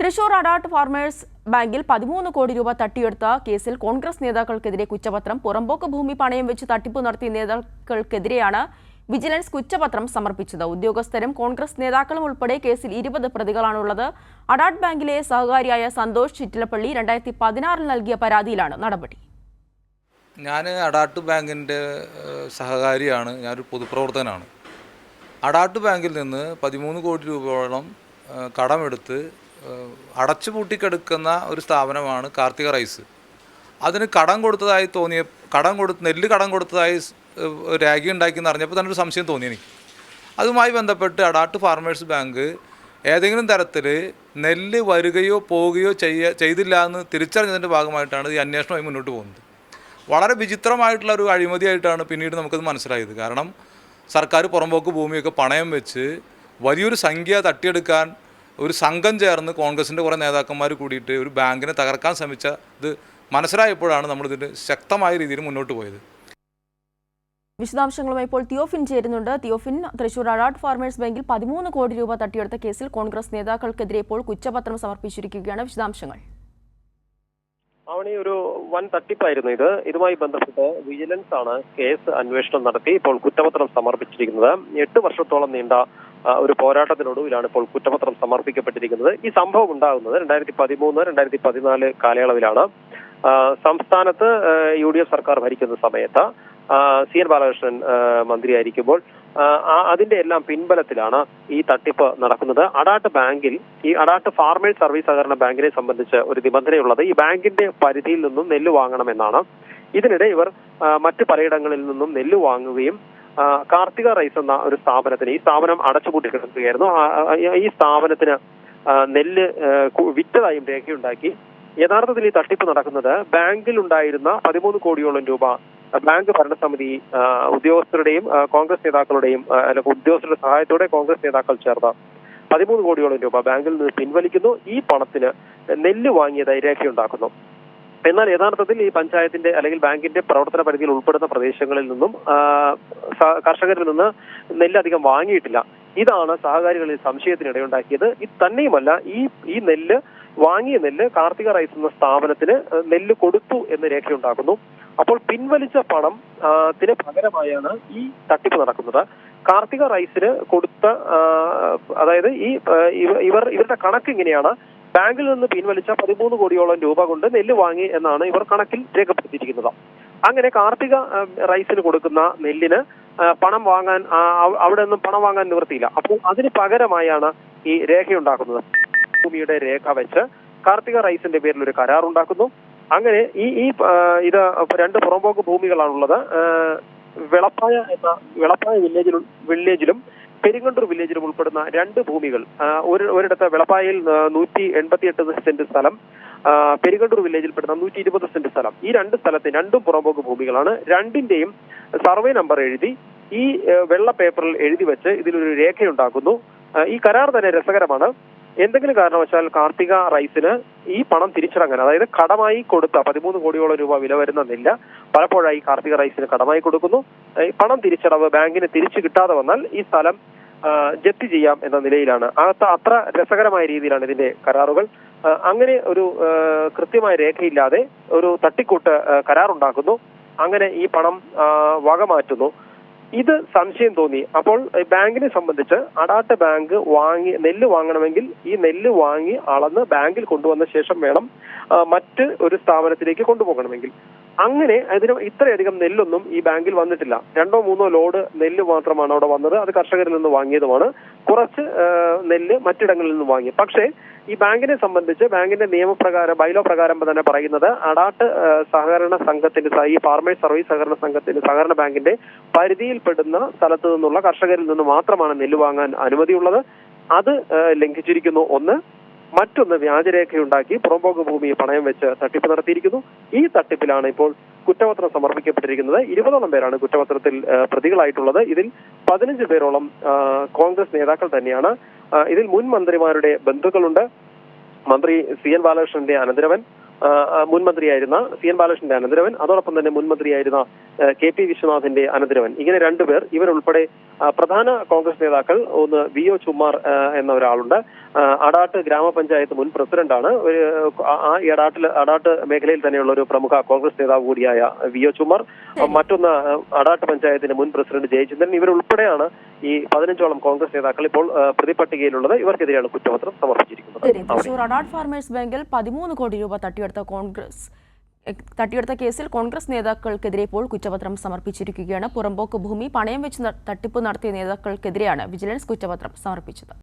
Thrissur Adat farmers ബാങ്കിൽ പതിമൂന്ന് കോടി രൂപ തട്ടിയെടുത്ത കേസിൽ കോൺഗ്രസ് നേതാക്കൾക്കെതിരെ കുറ്റപത്രം പുറമ്പോക്ക് ഭൂമി പണയം വെച്ച് തട്ടിപ്പ് നടത്തിയ നേതാക്കൾക്കെതിരെയാണ് വിജിലൻസ് കുറ്റപത്രം സമർപ്പിച്ചത്. ഉദ്യോഗസ്ഥരും കോൺഗ്രസ് നേതാക്കളും ഉൾപ്പെടെ കേസിൽ ഇരുപത് പ്രതികളാണുള്ളത്. അഡാട്ട് ബാങ്കിലെ സഹകാരിയായ സന്തോഷ് ചിറ്റിലപ്പള്ളി രണ്ടായിരത്തി പതിനാറിൽ നൽകിയ പരാതിയിലാണ് നടപടി. ഞാൻ അഡാട്ട് ബാങ്കിന്റെ സഹകാരിയാണ്. ഞാനൊരു പൊതുപ്രവർത്തകനാണ്. അഡാട്ട് ബാങ്കിൽ നിന്ന് പതിമൂന്ന് കോടി രൂപയോളം കടമെടുത്ത് ഏഹ്, അടച്ചു പൂട്ടിക്കെടുക്കുന്ന ഒരു സ്ഥാപനമാണ് കാർത്തിക റൈസ്. അതിന് കടം കൊടുത്തതായി തോന്നിയ കടം കൊടുത്ത് നെല്ല് കടം കൊടുത്തതായി രാഗി ഉണ്ടാക്കിയെന്ന് അറിഞ്ഞപ്പോൾ തന്നെ ഒരു സംശയം തോന്നി എനിക്ക്. അതുമായി ബന്ധപ്പെട്ട് അഡാട്ട് ഫാർമേഴ്സ് ബാങ്ക് ഏതെങ്കിലും തരത്തിൽ നെല്ല് വരികയോ പോവുകയോ ചെയ്യ ചെയ്തില്ല എന്ന് തിരിച്ചറിഞ്ഞതിന്റെ ഭാഗമായിട്ടാണ് ഈ അന്വേഷണമായി മുന്നോട്ട് പോകുന്നത്. വളരെ വിചിത്രമായിട്ടുള്ള ഒരു അഴിമതിയായിട്ടാണ് പിന്നീട് നമുക്കത് മനസ്സിലായത്. കാരണം സർക്കാർ പുറമ്പോക്ക് ഭൂമിയൊക്കെ പണയം വെച്ച് വലിയൊരു സംഖ്യ തട്ടിയെടുക്കാൻ ഒരു സംഘം ചേർന്ന് കോൺഗ്രസിന്റെ കുറേ നേതാക്കന്മാർ കൂടിയിട്ട് ഒരു ബാങ്കിനെ തകർക്കാൻ ശ്രമിച്ച ഇത് മനസ്സിലായപ്പോഴാണ് നമ്മളിതിന്റെ ശക്തമായ രീതിയിൽ മുന്നോട്ട് പോയത്. വിശദാംശങ്ങളുമായി ഇപ്പോൾ തിയോഫിൻ ചേരുന്നുണ്ട്. തിയോഫിൻ തൃശൂർ അഡാട്ട് ഫാർമേഴ്സ് ബാങ്കിൽ പതിമൂന്ന് കോടി രൂപ തട്ടിയെടുത്ത കേസിൽ കോൺഗ്രസ് നേതാക്കൾക്കെതിരെ ഇപ്പോൾ കുറ്റപത്രം സമർപ്പിച്ചിരിക്കുകയാണ്. വിശദാംശങ്ങൾ. അവണി ഒരു വൻ തട്ടിപ്പായിരുന്നു ഇത്. ഇതുമായി ബന്ധപ്പെട്ട് വിജിലൻസ് ആണ് കേസ് അന്വേഷണം നടത്തി ഇപ്പോൾ കുറ്റപത്രം സമർപ്പിച്ചിരിക്കുന്നത്. എട്ട് വർഷത്തോളം നീണ്ട ഒരു പോരാട്ടത്തിനൊടുവിലാണ് ഇപ്പോൾ കുറ്റപത്രം സമർപ്പിക്കപ്പെട്ടിരിക്കുന്നത്. ഈ സംഭവം ഉണ്ടാകുന്നത് രണ്ടായിരത്തി പതിമൂന്ന് രണ്ടായിരത്തി പതിനാല് കാലയളവിലാണ് സംസ്ഥാനത്ത് യു ഡി എഫ് സർക്കാർ ഭരിക്കുന്ന സമയത്ത് സി എൻ ബാലകൃഷ്ണൻ മന്ത്രിയായിരിക്കുമ്പോൾ അതിന്റെ എല്ലാം പിൻബലത്തിലാണ് ഈ തട്ടിപ്പ് നടക്കുന്നത്. അടാട്ട് ബാങ്കിൽ ഈ അടാട്ട് ഫാർമേഴ്സ് സർവീസ് സഹകരണ ബാങ്കിനെ സംബന്ധിച്ച് ഒരു നിബന്ധനയുള്ളത് ഈ ബാങ്കിന്റെ പരിധിയിൽ നിന്നും നെല്ല് വാങ്ങണമെന്നാണ്. ഇതിനിടെ ഇവർ മറ്റു പലയിടങ്ങളിൽ നിന്നും നെല്ല് വാങ്ങുകയും കാർത്തിക റൈസ് എന്ന ഒരു സ്ഥാപനത്തിന് ഈ സ്ഥാപനം അടച്ചുപൂട്ടി കിടക്കുകയായിരുന്നു ഈ സ്ഥാപനത്തിന് നെല്ല് വിറ്റതായും രേഖയുണ്ടാക്കി. യഥാർത്ഥത്തിൽ ഈ തട്ടിപ്പ് നടക്കുന്നത് ബാങ്കിൽ ഉണ്ടായിരുന്ന പതിമൂന്ന് കോടിയോളം രൂപ ബാങ്ക് ഭരണസമിതി ഉദ്യോഗസ്ഥരുടെയും കോൺഗ്രസ് നേതാക്കളുടെയും അല്ലെങ്കിൽ ഉദ്യോഗസ്ഥരുടെ സഹായത്തോടെ കോൺഗ്രസ് നേതാക്കൾ ചേർന്ന പതിമൂന്ന് കോടിയോളം രൂപ ബാങ്കിൽ നിന്ന് പിൻവലിക്കുന്നു. ഈ പണത്തിന് നെല്ല് വാങ്ങിയതായി രേഖയുണ്ടാക്കുന്നു. എന്നാൽ യഥാർത്ഥത്തിൽ ഈ പഞ്ചായത്തിന്റെ അല്ലെങ്കിൽ ബാങ്കിന്റെ പ്രവർത്തന പരിധിയിൽ ഉൾപ്പെടുന്ന പ്രദേശങ്ങളിൽ നിന്നും കർഷകരിൽ നിന്ന് നെല്ല് അധികം വാങ്ങിയിട്ടില്ല. ഇതാണ് സഹകാരികളിൽ സംശയത്തിനിടയുണ്ടാക്കിയത്. ഇത് തന്നെയുമല്ല ഈ ഈ നെല്ല് വാങ്ങിയ നെല്ല് കാർത്തിക റൈസ് എന്ന സ്ഥാപനത്തിന് നെല്ല് കൊടുത്തു എന്ന് രേഖയുണ്ടാക്കുന്നു അപ്പോൾ പിൻവലിച്ച പണം ത്തിന് പകരമായാണ് ഈ തട്ടിപ്പ് നടക്കുന്നത്. കാർത്തിക റൈസിന് കൊടുത്ത അതായത് ഈ ഇവർ ഇവരുടെ കണക്ക് ഇങ്ങനെയാണ്. ബാങ്കിൽ നിന്ന് പിൻവലിച്ച പതിമൂന്ന് കോടിയോളം രൂപ കൊണ്ട് നെല്ല് വാങ്ങി എന്നാണ് ഇവർ കണക്കിൽ രേഖപ്പെടുത്തിയിരിക്കുന്നത്. അങ്ങനെ കാർത്തിക റൈസിന് കൊടുക്കുന്ന നെല്ലിന് പണം വാങ്ങാൻ അവിടെ നിന്നും പണം വാങ്ങാൻ നിവൃത്തിയില്ല. അപ്പോൾ അതിന് പകരമായാണ് ഈ രേഖയുണ്ടാക്കുന്നത്. ഭൂമിയുടെ രേഖ വെച്ച് കാർത്തിക റൈസിന്റെ പേരിൽ ഒരു കരാർ ഉണ്ടാക്കുന്നു അങ്ങനെ ഈ ഈ ഇത് രണ്ട് പുറമ്പോക്ക് ഭൂമികളാണുള്ളത്. വെളപ്പായ എന്ന വിളപ്പായ വില്ലേജിലും വില്ലേജിലും പെരിങ്ങണ്ടൂർ വില്ലേജിലും ഉൾപ്പെടുന്ന രണ്ട് ഭൂമികൾ ഒരു ഒരിടത്ത് വെളപ്പായിൽ നൂറ്റി എൺപത്തി എട്ട് സെന്റ് സ്ഥലം പെരിങ്ങണ്ടൂർ വില്ലേജിൽ പെടുന്ന നൂറ്റി ഇരുപത് സെന്റ് സ്ഥലം. ഈ രണ്ട് സ്ഥലത്തെ രണ്ടും പുറമ്പോക്ക് ഭൂമികളാണ്. രണ്ടിന്റെയും സർവേ നമ്പർ എഴുതി ഈ വെള്ള പേപ്പറിൽ എഴുതി വെച്ച് ഇതിലൊരു രേഖയുണ്ടാക്കുന്നു. ഈ കരാർ തന്നെ രസകരമാണ്. എന്തെങ്കിലും കാരണവശാൽ കാർത്തിക റൈസിന് ഈ പണം തിരിച്ചടങ്ങാൻ അതായത് കടമായി കൊടുത്ത പതിമൂന്ന് കോടിയോളം രൂപ വില വരുന്ന നെല്ല് പലപ്പോഴായി കാർത്തിക റൈസിന് കടമായി കൊടുക്കുന്നു. പണം തിരിച്ചടവ് ബാങ്കിന് തിരിച്ചു കിട്ടാതെ വന്നാൽ ഈ സ്ഥലം ജപ്തി ചെയ്യാം എന്ന നിലയിലാണ്. അത്ര അത്ര രസകരമായ രീതിയിലാണ് ഇതിന്റെ കരാറുകൾ. അങ്ങനെ ഒരു കൃത്യമായ രേഖയില്ലാതെ ഒരു തട്ടിക്കൂട്ട് കരാറുണ്ടാക്കുന്നു. അങ്ങനെ ഈ പണം വക മാറ്റുന്നു. ഇത് സംശയം തോന്നി. അപ്പോൾ ബാങ്കിനെ സംബന്ധിച്ച് അടാട്ട് ബാങ്ക് വാങ്ങി നെല്ല് വാങ്ങണമെങ്കിൽ ഈ നെല്ല് വാങ്ങി അളന്ന് ബാങ്കിൽ കൊണ്ടുവന്ന ശേഷം വേണം മറ്റ് ഒരു സ്ഥാപനത്തിലേക്ക് കൊണ്ടുപോകണമെങ്കിൽ. അങ്ങനെ അതിന് ഇത്രയധികം നെല്ലൊന്നും ഈ ബാങ്കിൽ വന്നിട്ടില്ല. രണ്ടോ മൂന്നോ ലോഡ് നെല്ല് മാത്രമാണ് അവിടെ വന്നത്. അത് കർഷകരിൽ നിന്ന് വാങ്ങിയതുമാണ്. കുറച്ച് നെല്ല് മറ്റിടങ്ങളിൽ നിന്ന് വാങ്ങി. പക്ഷേ ഈ ബാങ്കിനെ സംബന്ധിച്ച് ബാങ്കിന്റെ നിയമപ്രകാരം ബൈലോ പ്രകാരം തന്നെ പറയുന്നത് അടാട്ട് സഹകരണ സംഘത്തിന്റെ ഈ ഫാർമേഴ്സ് സർവീസ് സഹകരണ സംഘത്തിന്റെ സഹകരണ ബാങ്കിന്റെ പരിധിയിൽപ്പെടുന്ന സ്ഥലത്ത് നിന്നുള്ള കർഷകരിൽ നിന്ന് മാത്രമാണ് നെല്ല് വാങ്ങാൻ അനുമതിയുള്ളത്. അത് ലംഘിച്ചിരിക്കുന്നു. ഒന്ന് മറ്റൊന്ന് വ്യാജരേഖയുണ്ടാക്കി പുറംപോക്ക് ഭൂമി പണയം വെച്ച് തട്ടിപ്പ് നടത്തിയിരിക്കുന്നു. ഈ തട്ടിപ്പിലാണ് ഇപ്പോൾ കുറ്റപത്രം സമർപ്പിക്കപ്പെട്ടിരിക്കുന്നത്. ഇരുപതോളം പേരാണ് കുറ്റപത്രത്തിൽ പ്രതികളായിട്ടുള്ളത്. ഇതിൽ പതിനഞ്ച് പേരോളം കോൺഗ്രസ് നേതാക്കൾ തന്നെയാണ്. ഇതിൽ മുൻ മന്ത്രിമാരുടെ ബന്ധുക്കളുണ്ട്. മന്ത്രി സി എൻ ബാലകൃഷ്ണന്റെ അനന്തരവൻ മുൻ മന്ത്രിയായിരുന്ന സി എൻ ബാലകൃഷ്ണന്റെ അനന്തരവൻ അതോടൊപ്പം തന്നെ മുൻ മന്ത്രിയായിരുന്ന കെ പി വിശ്വനാഥിന്റെ അനന്തരവൻ. ഇങ്ങനെ രണ്ടുപേർ ഇവരുൾപ്പെടെ പ്രധാന കോൺഗ്രസ് നേതാക്കൾ ഒന്ന് വി ഒ ചുമാർ എന്ന ഒരാളുണ്ട് അടാട്ട് ഗ്രാമപഞ്ചായത്ത് മുൻ പ്രസിഡന്റാണ്. ഒരു ആ അടാട്ടിൽ അടാട്ട് മേഖലയിൽ തന്നെയുള്ള ഒരു പ്രമുഖ കോൺഗ്രസ് നേതാവ് കൂടിയായ വി ഒ ചുമാർ മറ്റൊന്ന് അടാട്ട് പഞ്ചായത്തിന്റെ മുൻ പ്രസിഡന്റ് ജയചന്ദ്രൻ. ഇവരുൾപ്പെടെയാണ് ഈ പതിനഞ്ചോളം കോൺഗ്രസ് നേതാക്കൾ ഇപ്പോൾ പ്രതിപട്ടികയിലുള്ളത് ഇവർക്കെതിരെയാണ് കുറ്റപത്രം സമർപ്പിച്ചിരിക്കുന്നത്. തൃശൂർ ഫാർമേഴ്സ് ബാങ്കിൽ പതിമൂന്ന് കോടി രൂപ തട്ടിയെടുത്ത കോൺഗ്രസ് തട്ടിയെടുത്ത കേസിൽ കോൺഗ്രസ് നേതാക്കൾക്കെതിരെ ഇപ്പോൾ കുറ്റപത്രം സമർപ്പിച്ചിരിക്കുകയാണ്. പുറമ്പോക്ക് ഭൂമി പണയം വെച്ച് തട്ടിപ്പ് നടത്തിയ നേതാക്കൾക്കെതിരെയാണ് വിജിലൻസ് കുറ്റപത്രം സമർപ്പിച്ചത്.